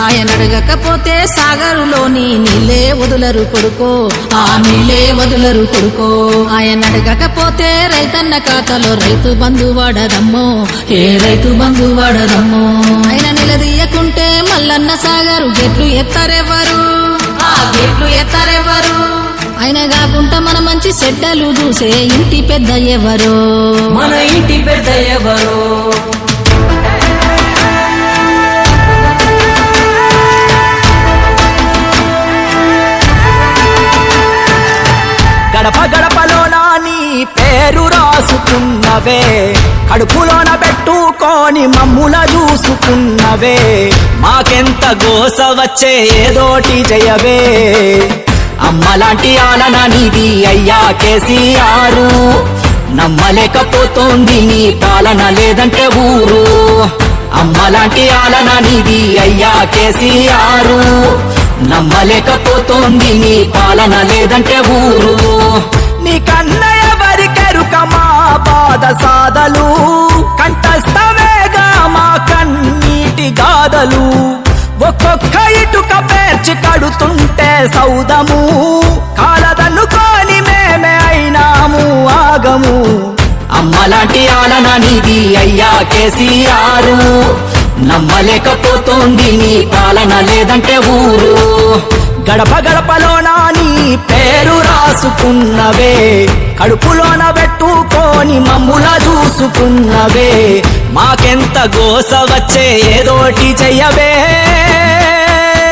ఆయన అడగకపోతే సాగరులోని నీలే వదులరు కొడుకో. ఆ నీలే వదులరు కొడుకో. ఆయన అడగకపోతే రైతన్న ఖాతాలో రైతు బంధు వాడదమ్మో. ఏ రైతు బంధు వాడదమ్మో. ఆయన నిలదీయకుంటే మల్లన్న సాగరు గెట్లు ఎత్తారెవ్వరు? ఆ గెట్లు ఎత్తారెవరు ఆయన కాకుండా మన మంచి చెడ్డలు చూసే ఇంటి పెద్ద ఎవరు? మన ఇంటి పెద్ద ఎవరో? గడప గడపలోన నీ పేరు రాసుకున్నవే. కడుపులోన పెట్టుకొని మమ్ముల చూసుకున్నవే. మాకెంత గోస వచ్చే ఏదోటి జయవే. అమ్మలాంటి ఆలన నీది అయ్యా కేసీఆరు. నమ్మలేకపోతోంది నీ పాలన లేదంటే ఊరు. అమ్మలాంటి ఆలన నీది అయ్యా కేసీఆరు. నమ్మలేకపోతోంది నీ పాలన లేదంటే ఊరు. బాధ సాధలు కంటస్తవేగా మా కన్నీటి గాథలు. ఒక్కొక్క ఇటుక పేర్చి కడుతుంటే సౌదము కాలదన్నుకొని మేమే అయినాము ఆగము. అమ్మలాంటి ఆలన నీది అయ్యా కేసీఆర్ నమ్మలేకపోతోంది నీ పాలన లేదంటే ఊరు. గడప గడపలోన నీ పేరు రాసుకున్నవే కడుపులోన పెట్టుకొని మమ్ముల చూసుకున్నవే. మాకెంత గోస వచ్చే ఏదోటి చెయ్యవే.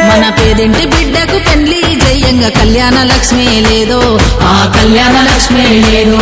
మన పేదింటి బిడ్డకు పెళ్ళి జయంగా కళ్యాణ లక్ష్మి లేదో ఆ కళ్యాణ లక్ష్మి లేదో.